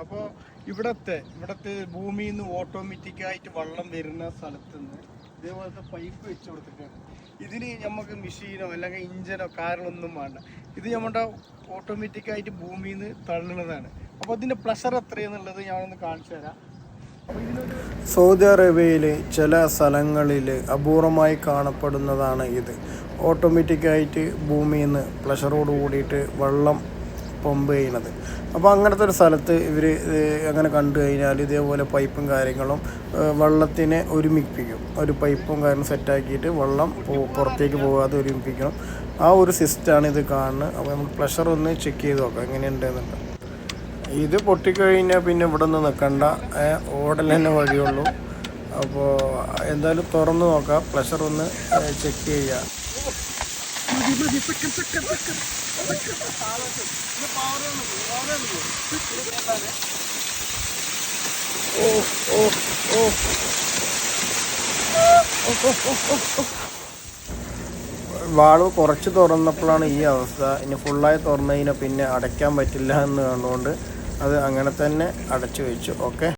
അപ്പോൾ ഇവിടത്തെ ഇവിടത്തെ ഭൂമിയിൽ നിന്ന് ഓട്ടോമാറ്റിക്കായിട്ട് വെള്ളം വരുന്ന സ്ഥലത്ത് നിന്ന് ഇതേപോലത്തെ പൈപ്പ് വെച്ച് കൊടുത്തിട്ടാണ് ഇതിന് നമുക്ക് മെഷീനോ അല്ലെങ്കിൽ ഇഞ്ചനോ കാരണമൊന്നും വേണ്ട. ഇത് നമ്മുടെ ഓട്ടോമാറ്റിക്കായിട്ട് ഭൂമിയിൽ നിന്ന് തള്ളുന്നതാണ്. അപ്പോൾ അതിന്റെ പ്ലഷർ എത്രയെന്നുള്ളത് ഞാനൊന്ന് കാണിച്ചു തരാം. സൗദി അറേബ്യയിൽ ചില സ്ഥലങ്ങളിൽ അപൂർവമായി കാണപ്പെടുന്നതാണ് ഇത്. ഓട്ടോമാറ്റിക്കായിട്ട് ഭൂമിയിൽ നിന്ന് പ്ലഷറോട് കൂടിയിട്ട് വെള്ളം പമ്പ് ചെയ്യണത് അപ്പോൾ അങ്ങനത്തെ ഒരു സ്ഥലത്ത് ഇവർ അങ്ങനെ കണ്ടു കഴിഞ്ഞാൽ ഇതേപോലെ പൈപ്പും കാര്യങ്ങളും വെള്ളത്തിനെ ഒരുമിപ്പിക്കും. ഒരു പൈപ്പും കാര്യങ്ങളും സെറ്റാക്കിയിട്ട് വെള്ളം പുറത്തേക്ക് പോകാതെ ഒരുമിപ്പിക്കണം. ആ ഒരു സിസ്റ്റമാണ് ഇത് കാണുന്നത്. അപ്പോൾ നമ്മൾ പ്ലഷർ ഒന്ന് ചെക്ക് ചെയ്ത് നോക്കാം എങ്ങനെയുണ്ടെന്നുണ്ട് ഇത് പൊട്ടിക്കഴിഞ്ഞാൽ പിന്നെ ഇവിടെ നിന്ന് നിൽക്കണ്ട ഓടൽ തന്നെ വഴിയുള്ളൂ. അപ്പോൾ എന്തായാലും തുറന്ന് നോക്കാം. പ്ലഷർ ഒന്ന് ചെക്ക് ചെയ്യുക. വാൾവ് കുറച്ച് തുറന്നപ്പോഴാണ് ഈ അവസ്ഥ. ഇനി ഫുള്ളായി തുറന്നു കഴിഞ്ഞാൽ പിന്നെ അടയ്ക്കാൻ പറ്റില്ല എന്ന് കണ്ടുകൊണ്ട് അത് അങ്ങനെ തന്നെ അടച്ചു വെച്ചു. ഓക്കെ